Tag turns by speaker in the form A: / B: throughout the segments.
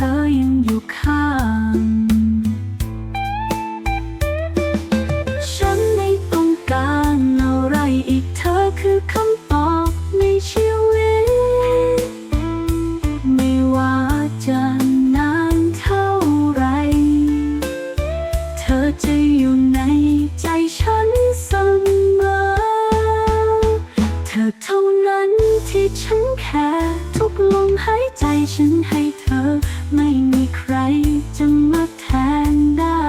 A: ธอยังอยู่ข้าง ฉันไม่ต้องการอะไรอีกเธอคือคำตอบในชีวิต ไม่ว่าจะนานเท่าไร เธอจะอยู่ในใจฉันเสมอ เธอเท่านั้นที่ฉันแค่ทุกลมหายใจฉันให้เธอ ไม่มีใครจะมาแทนได้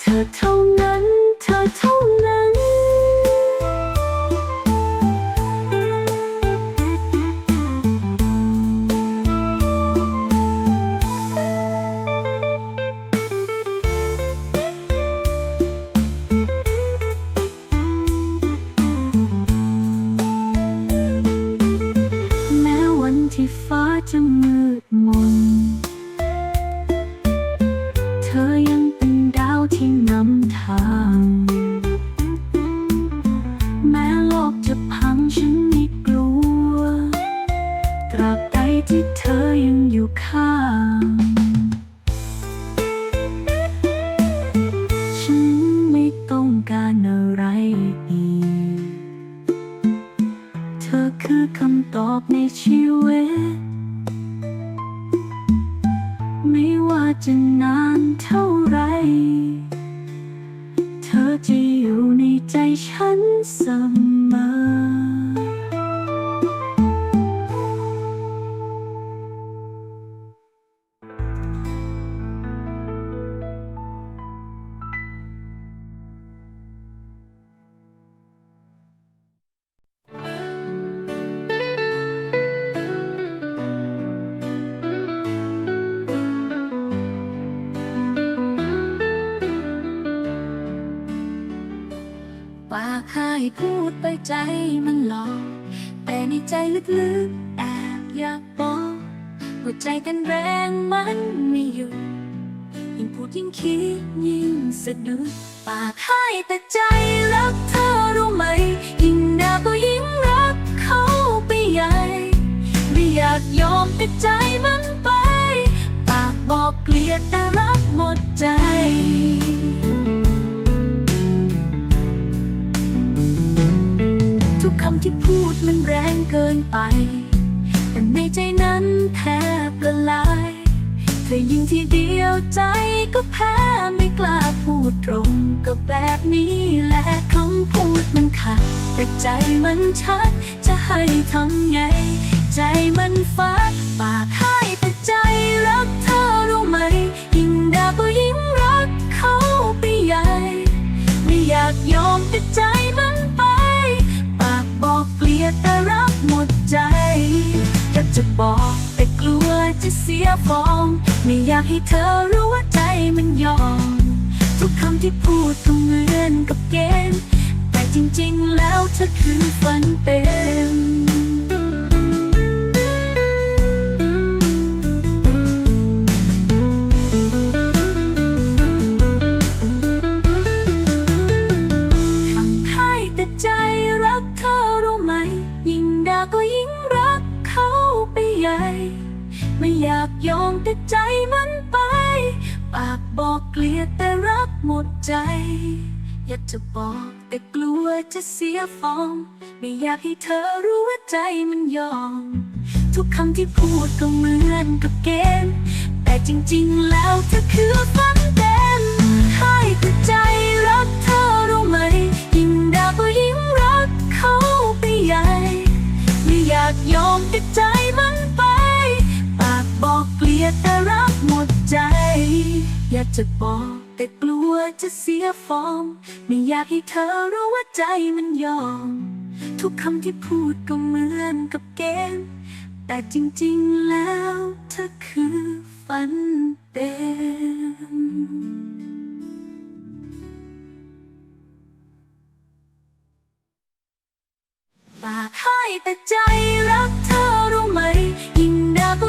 A: เธอเท่านั้น เธอเท่านั้น แม้วันที่ฟ้าจะมืด มนเธอยังเป็นดาวที่นำทาง แม้โลกจะพังฉันไม่กลัว ตราบใดที่เธอยังอยู่ข้างฉันไม่ต้องการอะไรอีก เธอคือคำตอบในชีวิต จะนานเท่าไร ใจมันหลอกแต่ในใจลึกๆแอบอยากบอกหัวใจกันแรงมันไม่หยุดยิ่งพูดยิ่งคิดยิ่งสะดุดปากให้แต่ใจรักเธอรู้ไหม ยิ่งด่าก็ยิ่งรักเขาไปใหญ่ ไม่อยากยอมแต่ใจมันไป ปากบอกเกลียดแต่รักหมดใจ กคำที่พูดมันแรงเกินไป แต่ในใจนั้นแทบละลาย เธอยิ่งทีเดียวใจก็แพ้ไม่กล้าพูดตรงก็แบบนี้แหละคำพูดมันขาดแต่ใจมันชัดจะให้ทำไง ใจมันฟัดปาก จะบอกแต่กลัวจะเสียฟอง ไม่อยากให้เธอรู้ว่าใจมัน ใจ อยากจะบอกแต่กลัวจะเสียฟอร์มไม่อยากให้เธอรู้ว่าใจมันยอม ทุกคำที่พูดก็เหมือนกับเกม แต่จริงๆแล้วเธอคือฝันเต็มให้แต่ใจรักเธอรู้ไหม ยิ่งดาก็ยิ่งรักเขาไปใหญ่ ไม่อยากยอมแต่ใจมันไป ปากบอกเกลียดแต่รักหมด ใจ อยากจะบอกแต่กลัวจะเสียฟอร์มไม่อยากให้เธอรู้ว่าใจมันยอม ทุกคำที่พูดก็เหมือนกับเกม แต่จริงๆแล้วเธอคือฝันเต็มปากให้แต่ใจรักเธอรู้ไหม ยิ่งด่าก็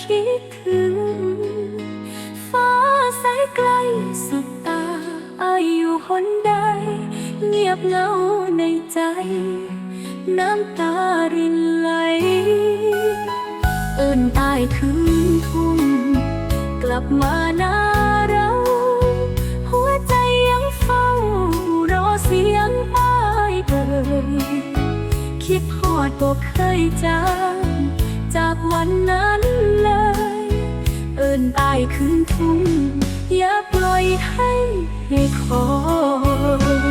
A: คิดถึง ฟ้าใสไกลสุดตา อาอยู่คนใด เงียบเงาในใจ น้ำตารินไหล เอิ้นตายถึงทุ่งกลับมาหน้าเรา หัวใจยังเฝ้ารอเสียงอ้ายเอ่ยคิดฮอดบ่เคยจา จากวันนั้นเลย เอิ้นอายขึ้นทุ่งอย่าปล่อยให้ให้คอย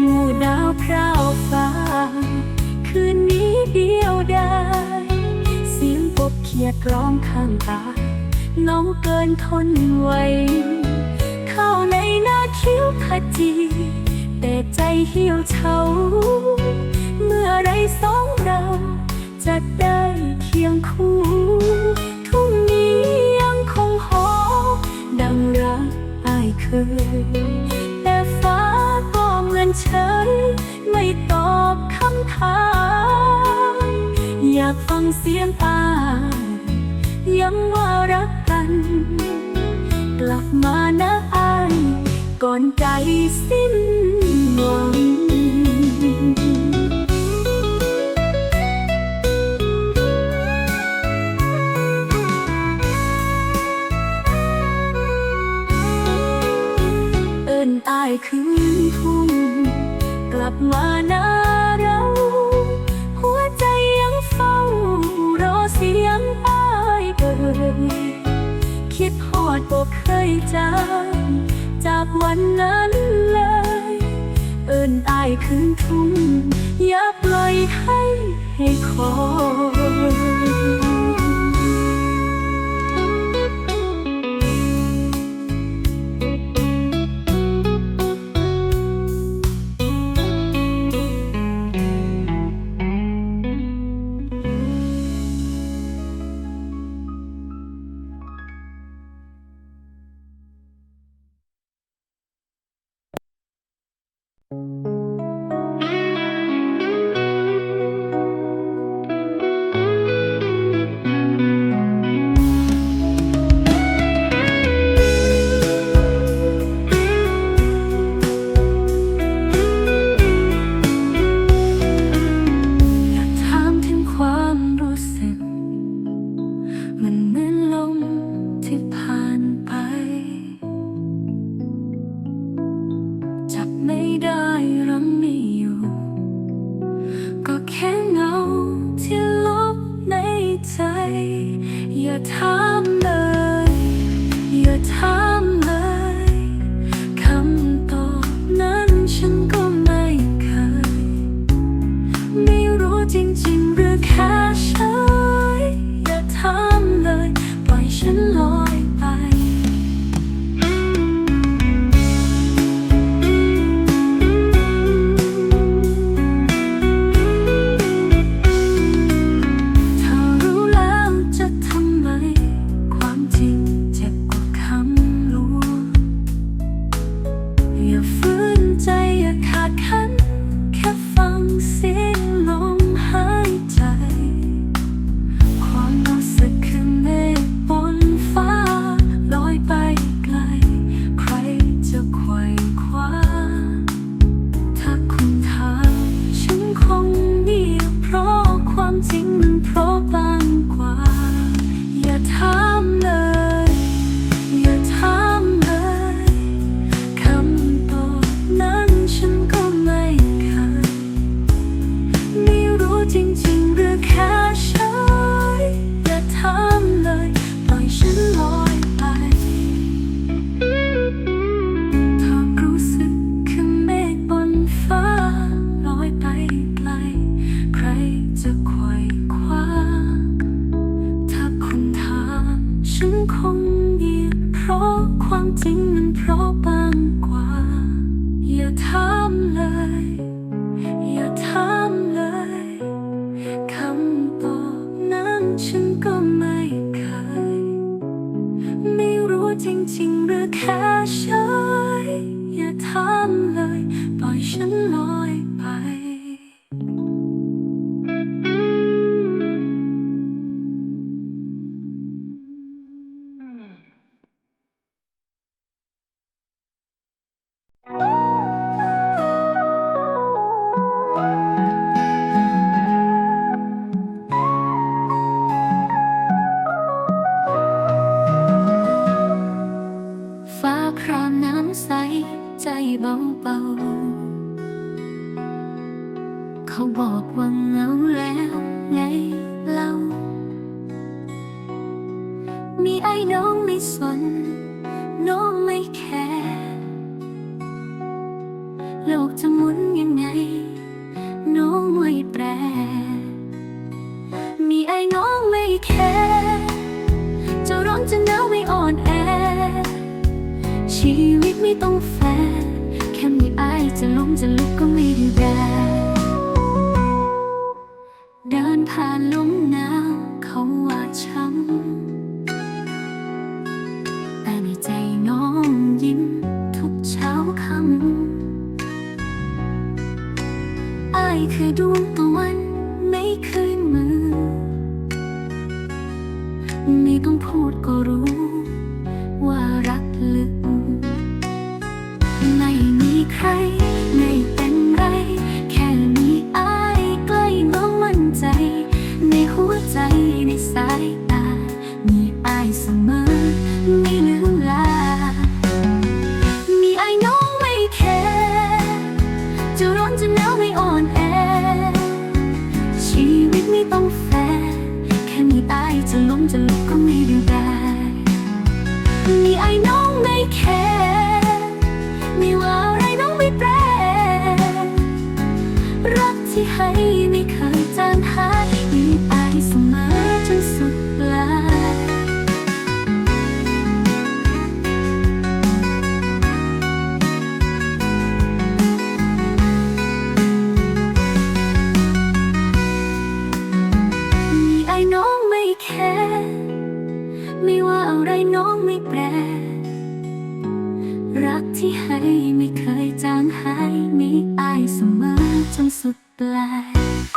A: หมู่ดาวพราวฟ้าคืนนี้เดียวไดายเสียงกบเขียดร้องข้างตา น้องเกินทนไหวเข้าในหน้าคิ้วขจีแต่ใจเหี่ยวเฉาเมื่อไรสองเราจะได้เคียงคู่ทุ่งนี้ยังคงหอดังรักอายเคยแต่ฟ้าก็เหมือนฉันไม่ตอบคำถามอยากฟังเสียงอายย้ำว่ารัก กันกลับมานะอายก่อนใจสิ้นหวังเอิ้นอายคือ จางจากวันนั้นเลย เอิ้นอายคืนทุ่งอย่าปล่อยให้ให้คอ ความจริงมันเพราะ ผ่านลมหนาวเขาว่าช้ำแต่ในใจน้องยิ้มทุกเช้าค่ำอายคือดวงต ที่ให้ไม่เคยจางหาย นี้อายเสมอจนสุดปลาย